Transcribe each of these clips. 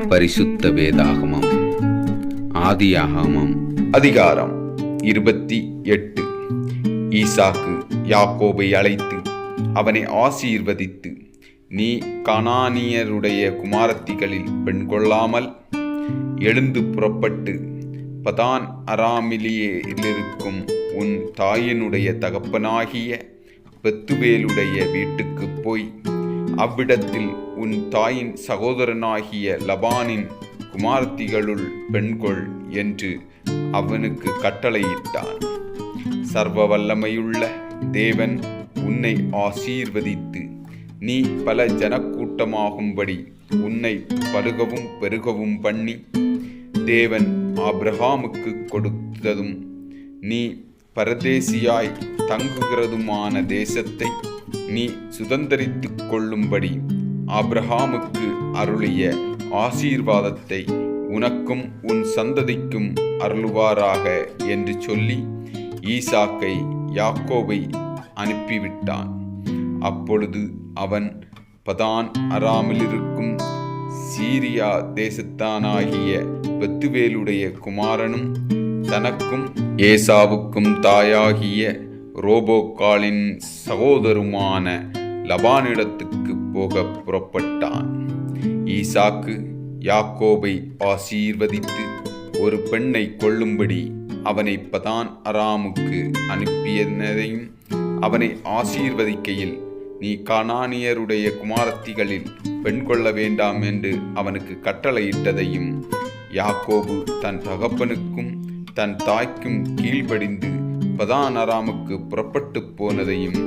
பரிசுத்த வேதாகமம். ஆதியாகமம். அதிகாரம் இருபத்தி எட்டு. ஈசாக்கு யாக்கோபை அழைத்து அவனை ஆசீர்வதித்து நீ கனானியருடைய குமாரத்திகளில் பெண் கொள்ளாமல் எழுந்து புறப்பட்டு பதான் அராமிலியிலிருக்கும் உன் தாயினுடைய தகப்பனாகிய பெத்துவேலுடைய வீட்டுக்குப் போய் அவ்விடத்தில் உன் தாயின் சகோதரனாகிய லபானின் குமார்த்திகளுள் பெண்கொள் என்று அவனுக்கு கட்டளையிட்டான். சர்வ வல்லமையுள்ள தேவன் உன்னை ஆசீர்வதித்து நீ பல ஜனக்கூட்டமாகும்படி உன்னை பருகவும் பெருகவும் பண்ணி தேவன் ஆப்ரஹாமுக்கு கொடுத்ததும் நீ பரதேசியாய் தங்குகிறதுமான தேசத்தை நீ சுதந்தரித்துக் கொள்ளும்படி ஆப்ரஹாமுக்கு அருளிய ஆசீர்வாதத்தை உனக்கும் உன் சந்ததிக்கும் அருளுவாராக என்று சொல்லி ஈசாக்கை யாக்கோவை அனுப்பிவிட்டான். அப்பொழுது அவன் பதான் அராமிலிருக்கும் சீரியா தேசத்தானாகிய பெத்துவேலுடைய குமாரனும் தனக்கும் ஏசாவுக்கும் தாயாகிய ரோபோக்காலின் சகோதருமான லபானிடத்துக்கு போக புறப்பட்டான். ஈசாக்கு யாக்கோபை ஆசீர்வதித்து ஒரு பெண்ணை கொள்ளும்படி அவனை பதான் அராமுக்கு அனுப்பியதையும் அவனை ஆசீர்வதிக்கையில் நீ கானானியருடைய குமாரத்திகளில் பெண் கொள்ள வேண்டாம் என்று அவனுக்கு கட்டளையிட்டதையும் யாக்கோபு தன் தகப்பனுக்கும் தன் தாய்க்கும் கீழ்ப்படிந்து பதானராமுக்கு புறப்பட்டு போனதையும்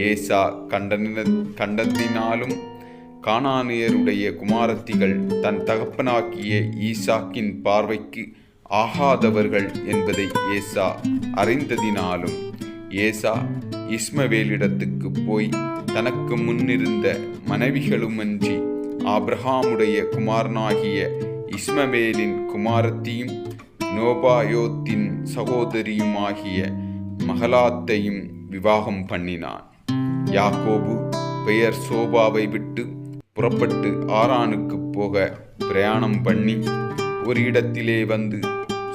ஏசா கண்டன கண்டத்தினாலும் கானானியருடைய குமாரத்திகள் தன் தகப்பனாக்கிய ஈசாக்கின் பார்வைக்கு ஆகாதவர்கள் என்பதை ஏசா அறிந்ததினாலும் ஏசா இஸ்மவேலிடத்துக்கு போய் தனக்கு முன்னிருந்த மனைவிகளுமன்றி ஆப்ரஹாமுடைய குமாரனாகிய இஸ்மவேலின் குமாரத்தியும் நோபாயோத்தின் சகோதரியுமாகிய மகலாத்தையும் விவாகம் பண்ணினான். யாக்கோபு பெயர் சோபாவை விட்டு புறப்பட்டு ஆரானுக்கு போக பிரயாணம் பண்ணி ஒரு இடத்திலே வந்து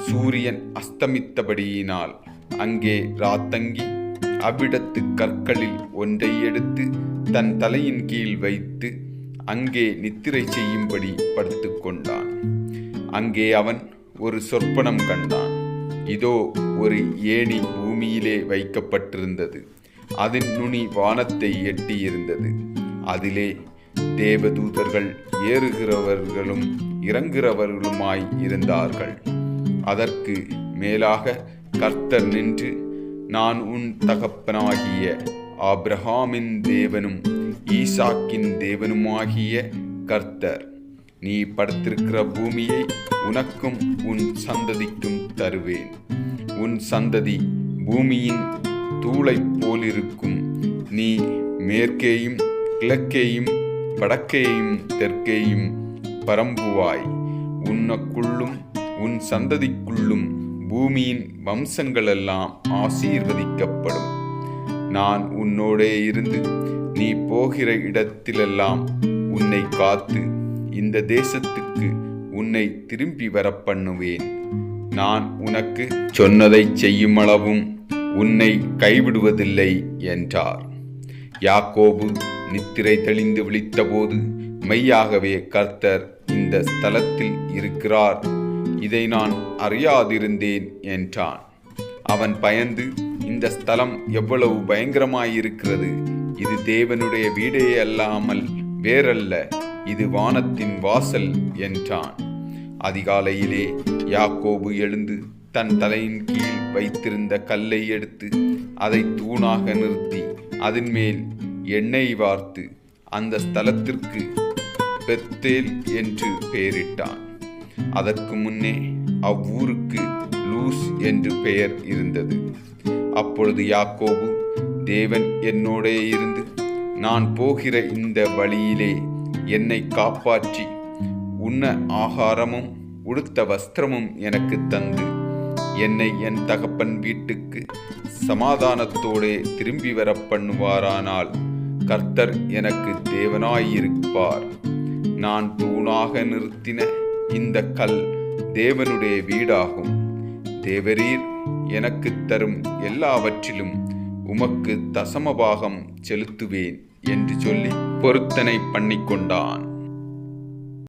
சூரியன் அஸ்தமித்தபடியினால் அங்கே ராத்தங்கி அவ்விடத்து கற்களில் ஒன்றை எடுத்து தன் தலையின் கீழ் வைத்து அங்கே நித்திரை செய்யும்படி படுத்துக்கொண்டான். அங்கே அவன் ஒரு சொற்பனம் கண்டான். இதோ ஒரு ஏணி பூமியிலே வைக்கப்பட்டிருந்தது. அதன் நுனி வானத்தை எட்டியிருந்தது. அதிலே தேவதூதர்கள் ஏறுகிறவர்களும் இறங்குகிறவர்களுமாய் இருந்தார்கள். அதற்கு மேலாக கர்த்தர் நின்று நான் உன் தகப்பனாகிய ஆப்ரஹாமின் தேவனும் ஈசாக்கின் தேவனுமாகிய கர்த்தர். நீ படுத்திருக்கிற பூமியை உனக்கும் உன் சந்ததிக்கும் தருவேன். உன் சந்ததி பூமியின் தூளைப் போலிருக்கும். நீ மேற்கேயும் கிழக்கேயும் வடக்கேயும் தெற்கேயும் பரம்புவாய். உன்னக்குள்ளும் உன் சந்ததிக்குள்ளும் பூமியின் வம்சங்களெல்லாம் ஆசீர்வதிக்கப்படும். நான் உன்னோடே இருந்து நீ போகிற இடத்திலெல்லாம் உன்னை காத்து இந்த தேசத்துக்கு உன்னை திரும்பி வரப்பண்ணுவேன் நான் உனக்கு சொன்னதை செய்யுமளவும் உன்னை கைவிடுவதில்லை என்றார். யாக்கோபு நித்திரை தெளிந்து விழித்தபோது மெய்யாகவே கர்த்தர் இந்த ஸ்தலத்தில் இருக்கிறார். இதை நான் அறியாதிருந்தேன் என்றான். அவன் பயந்து இந்த ஸ்தலம் எவ்வளவு பயங்கரமாயிருக்கிறது. இது தேவனுடைய வீடே அல்லாமல் வேறல்ல. இது வானத்தின் வாசல் என்றான். அதிகாலையிலே யாக்கோபு எழுந்து தன் தலையின் கீழ் வைத்திருந்த கல்லை எடுத்து அதை தூணாக நிறுத்தி அதன் மேல் எண்ணெய் வார்த்து அந்த ஸ்தலத்திற்கு பெத்தேல் என்று பெயரிட்டான். அதற்கு முன்னே அவ்வூருக்கு லூஸ் என்று பெயர் இருந்தது. அப்பொழுது யாக்கோபு தேவன் என்னோடே இருந்து நான் போகிற இந்த வழியிலே என்னை காப்பாற்றி. உண்ண ஆகாரமும் உடுத்த வஸ்திரமும் எனக்கு தந்து என்னை என் தகப்பன் வீட்டுக்கு சமாதானத்தோடே திரும்பி வர பண்ணுவாரானால் கர்த்தர் எனக்கு தேவனாயிருப்பார். நான் தூணாக நிறுத்தின இந்த கல் தேவனுடைய வீடாகும். தேவரீர் எனக்கு தரும் எல்லாவற்றிலும் உமக்கு தசமபாகம் செலுத்துவேன். என்று சொல்லி பொருத்தனை பண்ணிக்கொண்டான்.